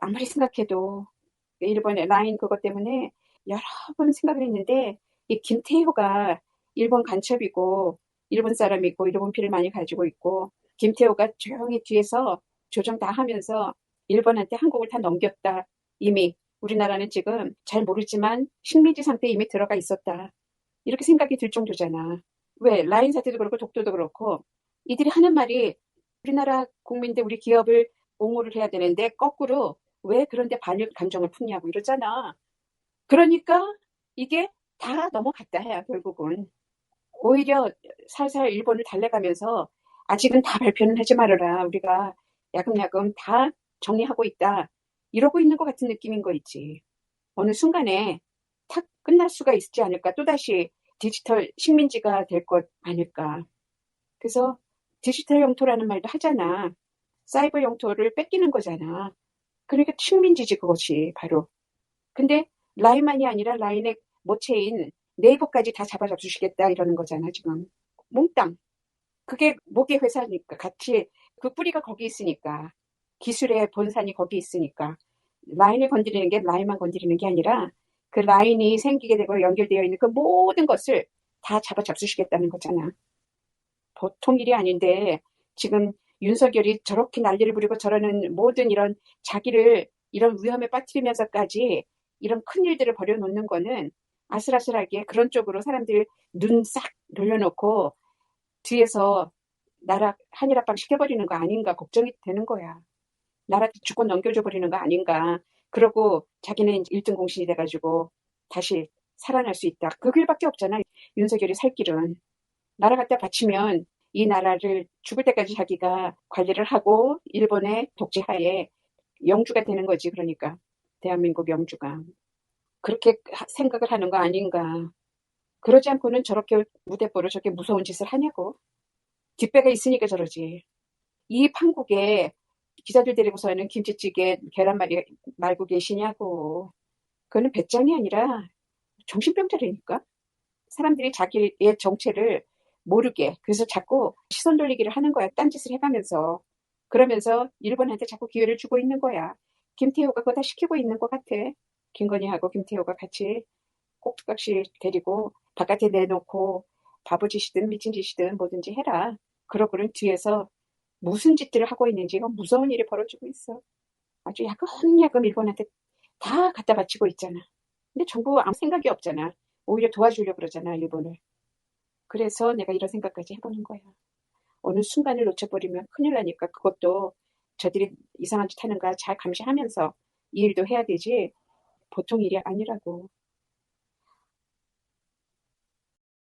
아무리 생각해도 일본의 라인 그것 때문에 여러 번 생각을 했는데 이 김태효가 일본 간첩이고 일본 사람이고 일본 피를 많이 가지고 있고 김태효가 조용히 뒤에서 조정 다 하면서 일본한테 한국을 다 넘겼다. 이미 우리나라는 지금 잘 모르지만 식민지 상태에 이미 들어가 있었다. 이렇게 생각이 들 정도잖아. 왜? 라인 사태도 그렇고 독도도 그렇고 이들이 하는 말이 우리나라 국민들 우리 기업을 옹호를 해야 되는데 거꾸로 왜 그런데 반일 감정을 품냐고 이러잖아. 그러니까 이게 다 넘어갔다 해야 결국은. 오히려 살살 일본을 달래가면서 아직은 다 발표는 하지 말아라. 우리가 야금야금 다 정리하고 있다. 이러고 있는 것 같은 느낌인 거 있지. 어느 순간에 탁 끝날 수가 있지 않을까. 또다시 디지털 식민지가 될 것 아닐까. 그래서 디지털 영토라는 말도 하잖아. 사이버 영토를 뺏기는 거잖아. 그러니까 식민지지 그것이 바로. 근데 라인만이 아니라 라인의 모체인 네이버까지 다 잡아잡수시겠다 이러는 거잖아 지금. 몽땅. 그게 모계 회사니까 같이 그 뿌리가 거기 있으니까 기술의 본산이 거기 있으니까 라인을 건드리는 게 라인만 건드리는 게 아니라 그 라인이 생기게 되고 연결되어 있는 그 모든 것을 다 잡아 잡수시겠다는 거잖아. 보통 일이 아닌데 지금 윤석열이 저렇게 난리를 부리고 저러는 모든 이런 자기를 이런 위험에 빠뜨리면서까지 이런 큰 일들을 벌여놓는 거는 아슬아슬하게 그런 쪽으로 사람들 눈 싹 돌려놓고 뒤에서 나라 한일합방 시켜버리는 거 아닌가 걱정이 되는 거야. 나라 주권 넘겨줘 버리는 거 아닌가. 그러고 자기는 1등 공신이 돼가지고 다시 살아날 수 있다. 그 길밖에 없잖아. 윤석열이 살 길은. 나라 갖다 바치면 이 나라를 죽을 때까지 자기가 관리를 하고 일본의 독재하에 영주가 되는 거지. 그러니까 대한민국 영주가. 그렇게 생각을 하는 거 아닌가. 그러지 않고는 저렇게 무대뽀로 저렇게 무서운 짓을 하냐고. 뒷배가 있으니까 저러지. 이 판국에 기자들 데리고서는 김치찌개 계란말이 말고 계시냐고. 그거는 배짱이 아니라 정신병자라니까. 사람들이 자기의 정체를 모르게 그래서 자꾸 시선 돌리기를 하는 거야. 딴짓을 해가면서. 그러면서 일본한테 자꾸 기회를 주고 있는 거야. 김태호가 그거 다 시키고 있는 것 같아. 김건희하고 김태호가 같이 꼭두각시 데리고 바깥에 내놓고 바보짓이든 미친 짓이든 뭐든지 해라. 그러고는 뒤에서 무슨 짓들을 하고 있는지가 무서운 일이 벌어지고 있어. 아주 야금야금 일본한테 다 갖다 바치고 있잖아. 근데 정부 아무 생각이 없잖아. 오히려 도와주려고 그러잖아, 일본을. 그래서 내가 이런 생각까지 해보는 거야. 어느 순간을 놓쳐버리면 큰일 나니까 그것도 저들이 이상한 짓 하는가 잘 감시하면서 이 일도 해야 되지 보통 일이 아니라고.